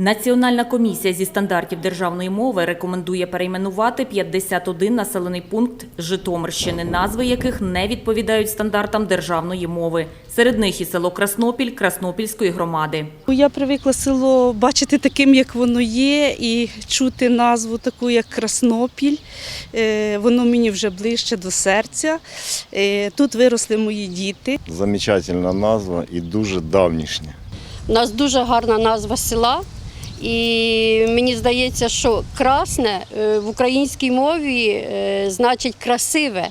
Національна комісія зі стандартів державної мови рекомендує перейменувати 51 населений пункт Житомирщини, назви яких не відповідають стандартам державної мови. Серед них і село Краснопіль Краснопільської громади. Я привикла село бачити таким, як воно є, і чути назву таку, як Краснопіль. Е, Воно мені вже ближче до серця. Е, Тут виросли мої діти. Замечательна назва і дуже давнішня. У нас дуже гарна назва села. І мені здається, що красне е, в українській мові е, значить красиве.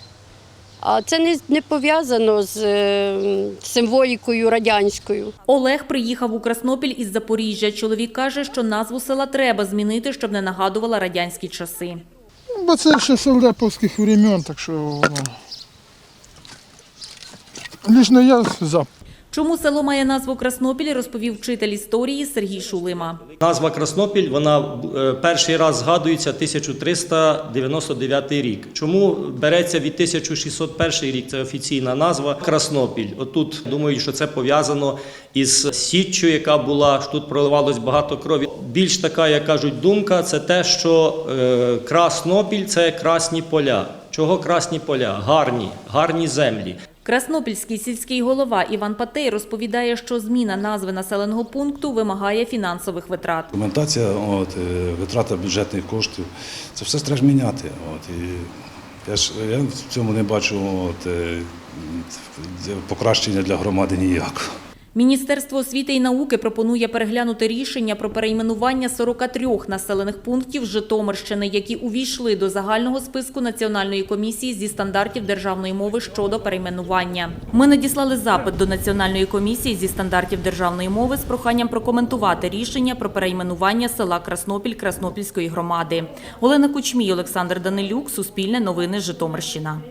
А це не, не пов'язано з е, символікою радянською. Олег приїхав у Краснопіль із Запоріжжя. Чоловік каже, що назву села треба змінити, щоб не нагадувала радянські часи. Ну, Бо це ще солдатовських времен, так що воно. Лічно я за. Чому село має назву Краснопіль, розповів вчитель історії Сергій Шулима. Назва Краснопіль вона е, перший раз згадується 1399 рік. Чому береться від 1601 рік? Це офіційна назва Краснопіль. Отут думаю, що це пов'язано із січчю, яка була тут проливалось багато крові. Більш така, як кажуть, думка це те, що е, Краснопіль це красні поля. Чого красні поля? Гарні, гарні землі. Краснопільський сільський голова Іван Патей розповідає, що зміна назви населеного пункту вимагає фінансових витрат. Документація, от, е, витрата бюджетних коштів, це все треба міняти. От, і я, ж, я в цьому не бачу от, е, покращення для громади ніякого. Міністерство освіти і науки пропонує переглянути рішення про перейменування 43 населених пунктів Житомирщини, які увійшли до загального списку Національної комісії зі стандартів державної мови щодо перейменування. Ми надіслали запит до Національної комісії зі стандартів державної мови з проханням прокоментувати рішення про перейменування села Краснопіль Краснопільської громади. Олена Кучмій, Олександр Данилюк, Суспільне новини, Житомирщина.